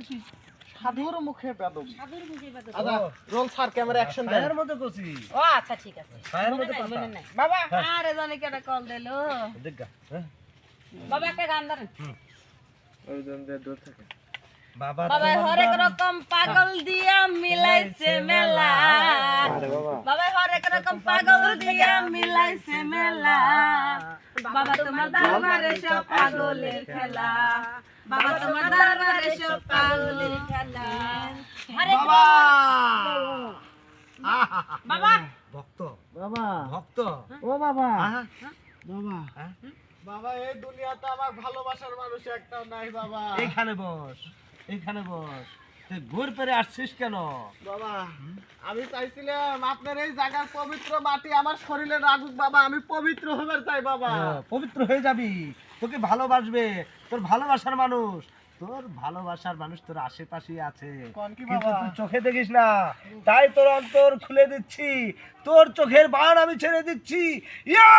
বলছি সাধুর মুখে বেদবি। সাধুর মুখে বেদবি। আচ্ছা রোল স্যার ক্যামেরা অ্যাকশন দেন। ছায়ের মধ্যে কচি ও আচ্ছা ঠিক আছে। মনে মধ্যে পাতা। বাবা আরে জানি কেটা কল দিলো। দেখা হ্যাঁ। বাবা একটা গান ধরেন। ওইজন যে দূর থেকে। বাবা বাবা হরেক রকম পাগল দিয়া মিলাইছে মেলা। বাবা। বাবা হরেক রকম পাগল দিয়া মিলাইছে মেলা। বাবা তোমার দরবারে সব পাগলের খেলা। বাবা তোমার দরবারে পাগলের খেলা বাবা বাবা ভক্ত বাবা ভক্ত ও বাবা বাবা? বাবা এই দুনিয়াতে আমার ভালোবাসার মানুষ একটাও নাই বাবা। এইখানে বস এইখানে বস। ঘুর পেরে আসছিস কেন? বাবা আমি চাইছিলাম আপনার এই জায়গার পবিত্র মাটি আমার শরীরে রাখুক বাবা। আমি পবিত্র হবার চাই বাবা। হ্যাঁ, পবিত্র হয়ে যাবি। তোকে ভালোবাসবে তোর ভালোবাসার মানুষ। তোর ভালোবাসার মানুষ তোর আশেপাশেই আছে। কিন্তু তুই চোখে দেখিস না। তাই তোর অন্তর খুলে দিচ্ছি। তোর চোখের বান আমি ছেড়ে দিচ্ছি। ইয়া